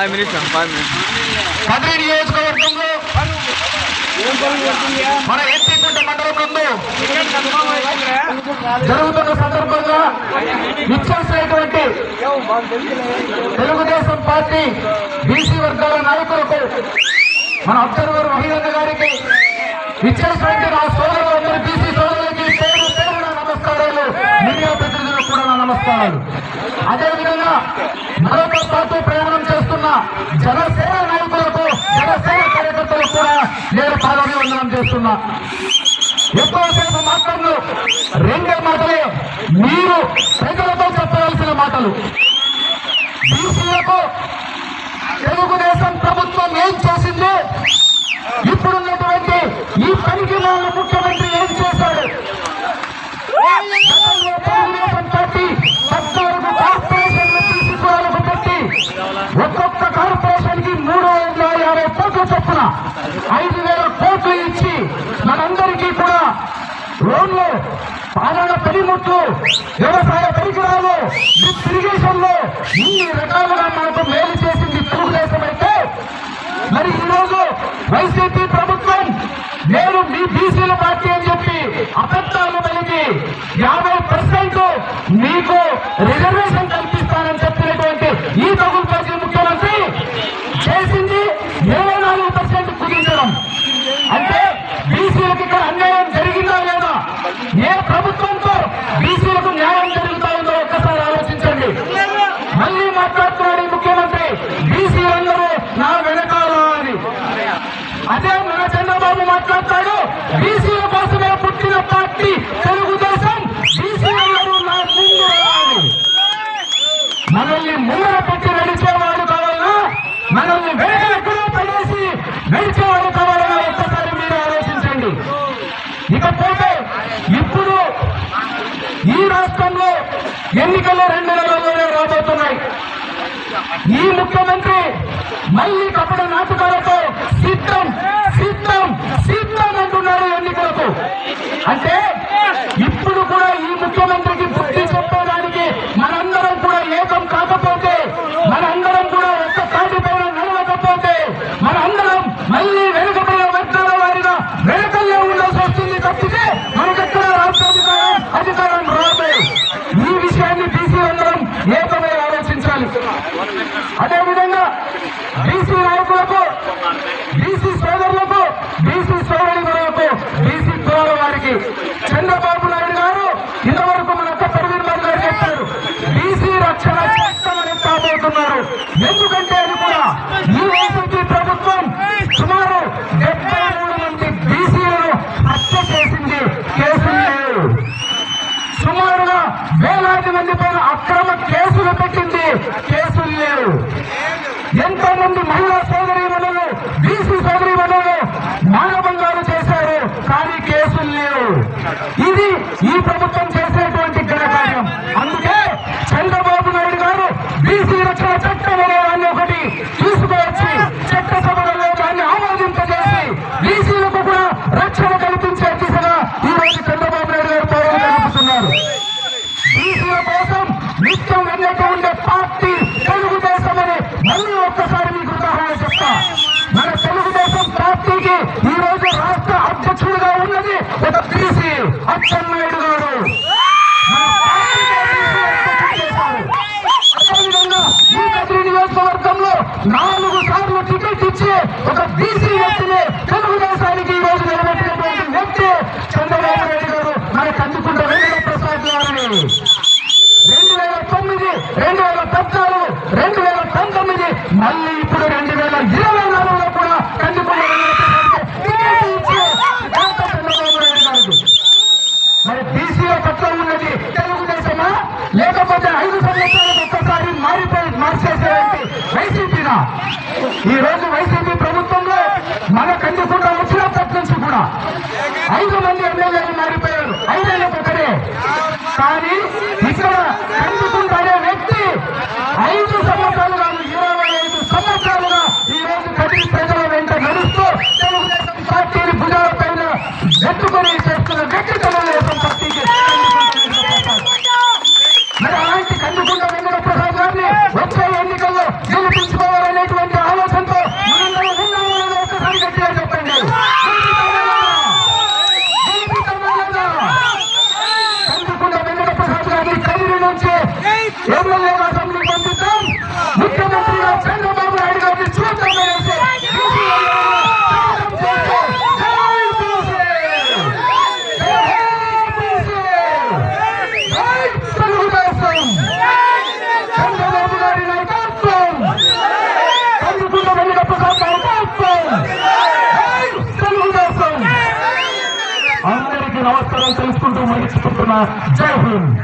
Five minutes five minutes Kadiri నియోజకవర్గంలో మన ఎత్తికుంట మండలం నందు జరుగుతున్న సందర్భంగా ఇచ్చేసినటువంటి తెలుగుదేశం పార్టీ బీసీ వర్గాల నాయకులకు మన అబ్జర్వర్ మహిళ గారికి ఇచ్చేసినటువంటి నా సోదరులందరూ బీసీ సోదరులకి పేరు పేరున నమస్కారాలు. మీడియా ప్రతినిధులకు కూడా నా నమస్కారాలు. అదేవిధంగా మరొక పార్టీ జనసేన నాయకులకు జనసేన కార్యకర్తలకు కూడా నేను పాదాభివందనం చేస్తున్నా. ఎక్కువసేపు మాట్లాడు రెండే మాటలే. మీరు ప్రజలతో చెప్పవలసిన మాటలు. బీసీలకు తెలుగుదేశం ప్రభుత్వం ఏం చేసింది? ఇప్పుడున్నటువంటి ఈ పనికి ముఖ్యమంత్రి ఐదు వేల కోట్లు ఇచ్చి మనందరికీ కూడా లోన్లు పాలన పనిముట్లు వ్యవసాయ పరికరాలు డ్రిప్ ఇరిగేషన్లో ఇన్ని రకాలుగా మనకు మేలు చేసింది తెలుగుదేశం అయితే మరి ఈరోజు వైసీపీ ప్రభుత్వం నేను మీ బీసీల పార్టీ అని చెప్పి అబద్ధాలు కలిగి యాభై పర్సెంట్ మీకు రిజర్వేషన్ ఎన్నికలు రెండు నెలల్లోనే రాబోతున్నాయి. ఈ ముఖ్యమంత్రి మళ్ళీ కపడ నాటకాలతో సిద్ధం. என்று నాలుగు సార్లు టికెట్ ఇచ్చి ఒక బీసీ వ్యక్తిని తెలుగుదేశానికి ఈ రోజు నిలబెట్టినటువంటి వ్యక్తి చంద్రబాబు నాయుడు గారు మన కందుకుంట వెంకట ప్రసాద్ గారిని. రెండు వేల తొమ్మిది రెండు వేల పద్నాలుగు రెండు వేల పంతొమ్మిది మళ్ళీ ఇప్పుడు రెండు వేల ఇరవై నాలుగులో కూడా కందుకుంట మరి బీసీల పట్ల ఉన్నది తెలుగుదేశమా? లేకపోతే ఐదు సంవత్సరాలు ఈ రోజు వైసీపీ মনে করতো না জয় হিন্দ।